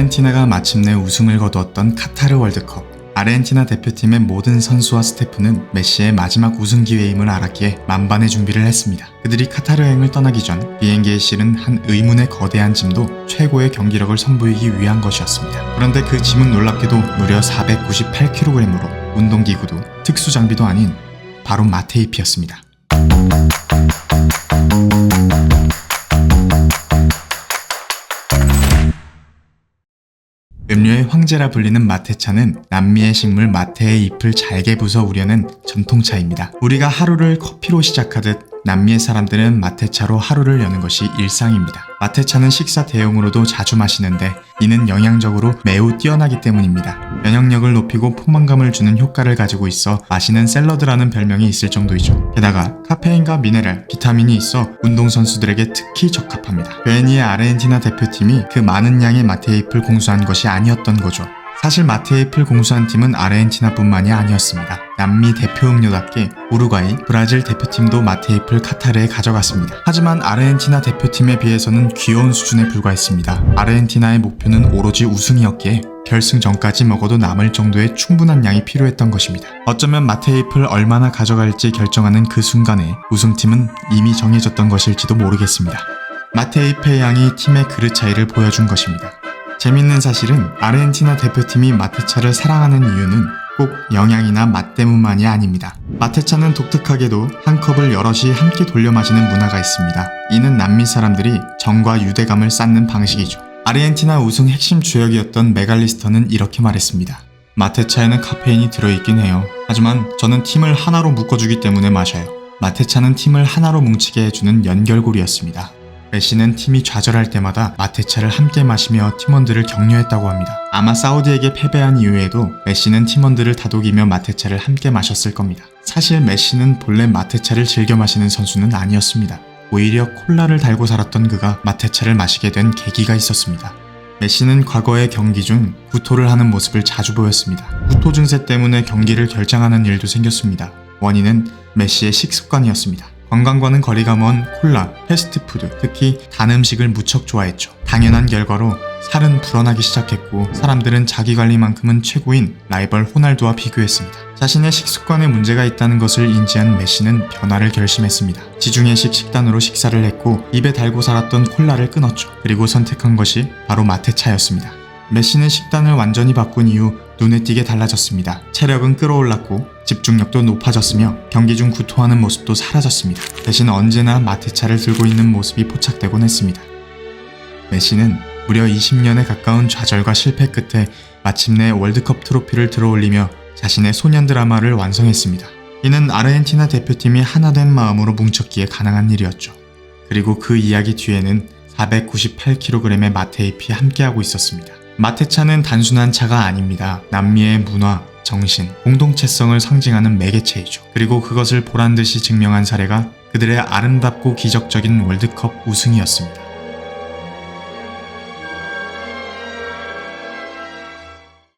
아르헨티나가 마침내 우승을 거두었던 카타르 월드컵. 아르헨티나 대표팀의 모든 선수와 스태프는 메시의 마지막 우승 기회임을 알았기에 만반의 준비를 했습니다. 그들이 카타르 여행을 떠나기 전 비행기에 실은 한 의문의 거대한 짐도 최고의 경기력을 선보이기 위한 것이었습니다. 그런데 그 짐은 놀랍게도 무려 498kg으로 운동기구도 특수 장비도 아닌 바로 마테이프였습니다. 음료의 황제라 불리는 마테차는 남미의 식물 마테의 잎을 잘게 부숴 우려낸 전통차입니다. 우리가 하루를 커피로 시작하듯 남미의 사람들은 마테차로 하루를 여는 것이 일상입니다. 마테차는 식사 대용으로도 자주 마시는데 이는 영양적으로 매우 뛰어나기 때문입니다. 면역력을 높이고 포만감을 주는 효과를 가지고 있어 마시는 샐러드라는 별명이 있을 정도이죠. 게다가 카페인과 미네랄, 비타민이 있어 운동선수들에게 특히 적합합니다. 괜히 아르헨티나 대표팀이 그 많은 양의 마테잎을 공수한 것이 아니었던 거죠. 사실 마테잎을 공수한 팀은 아르헨티나뿐만이 아니었습니다. 남미 대표 음료답게 우루과이, 브라질 대표팀도 마테잎을 카타르에 가져갔습니다. 하지만 아르헨티나 대표팀에 비해서는 귀여운 수준에 불과했습니다. 아르헨티나의 목표는 오로지 우승이었기에 결승 전까지 먹어도 남을 정도의 충분한 양이 필요했던 것입니다. 어쩌면 마테잎을 얼마나 가져갈지 결정하는 그 순간에 우승팀은 이미 정해졌던 것일지도 모르겠습니다. 마테잎의 양이 팀의 그릇 차이를 보여준 것입니다. 재밌는 사실은 아르헨티나 대표팀이 마테차를 사랑하는 이유는 꼭 영양이나 맛 때문만이 아닙니다. 마테차는 독특하게도 한 컵을 여럿이 함께 돌려 마시는 문화가 있습니다. 이는 남미 사람들이 정과 유대감을 쌓는 방식이죠. 아르헨티나 우승 핵심 주역이었던 메갈리스터는 이렇게 말했습니다. 마테차에는 카페인이 들어있긴 해요. 하지만 저는 팀을 하나로 묶어주기 때문에 마셔요. 마테차는 팀을 하나로 뭉치게 해주는 연결고리였습니다. 메시는 팀이 좌절할 때마다 마테차를 함께 마시며 팀원들을 격려했다고 합니다. 아마 사우디에게 패배한 이후에도 메시는 팀원들을 다독이며 마테차를 함께 마셨을 겁니다. 사실 메시는 본래 마테차를 즐겨 마시는 선수는 아니었습니다. 오히려 콜라를 달고 살았던 그가 마테차를 마시게 된 계기가 있었습니다. 메시는 과거의 경기 중 구토를 하는 모습을 자주 보였습니다. 구토 증세 때문에 경기를 결정하는 일도 생겼습니다. 원인은 메시의 식습관이었습니다. 건강과는 거리가 먼 콜라, 패스트푸드, 특히 단 음식을 무척 좋아했죠. 당연한 결과로 살은 불어나기 시작했고 사람들은 자기 관리만큼은 최고인 라이벌 호날두와 비교했습니다. 자신의 식습관에 문제가 있다는 것을 인지한 메시는 변화를 결심했습니다. 지중해식 식단으로 식사를 했고 입에 달고 살았던 콜라를 끊었죠. 그리고 선택한 것이 바로 마테차였습니다. 메시는 식단을 완전히 바꾼 이후 눈에 띄게 달라졌습니다. 체력은 끌어올랐고 집중력도 높아졌으며 경기 중 구토하는 모습도 사라졌습니다. 대신 언제나 마테차를 들고 있는 모습이 포착되곤 했습니다. 메시는 무려 20년에 가까운 좌절과 실패 끝에 마침내 월드컵 트로피를 들어올리며 자신의 소년 드라마를 완성했습니다. 이는 아르헨티나 대표팀이 하나된 마음으로 뭉쳤기에 가능한 일이었죠. 그리고 그 이야기 뒤에는 498kg의 마테잎이 함께하고 있었습니다. 마테차는 단순한 차가 아닙니다. 남미의 문화, 정신, 공동체성을 상징하는 매개체이죠. 그리고 그것을 보란 듯이 증명한 사례가 그들의 아름답고 기적적인 월드컵 우승이었습니다.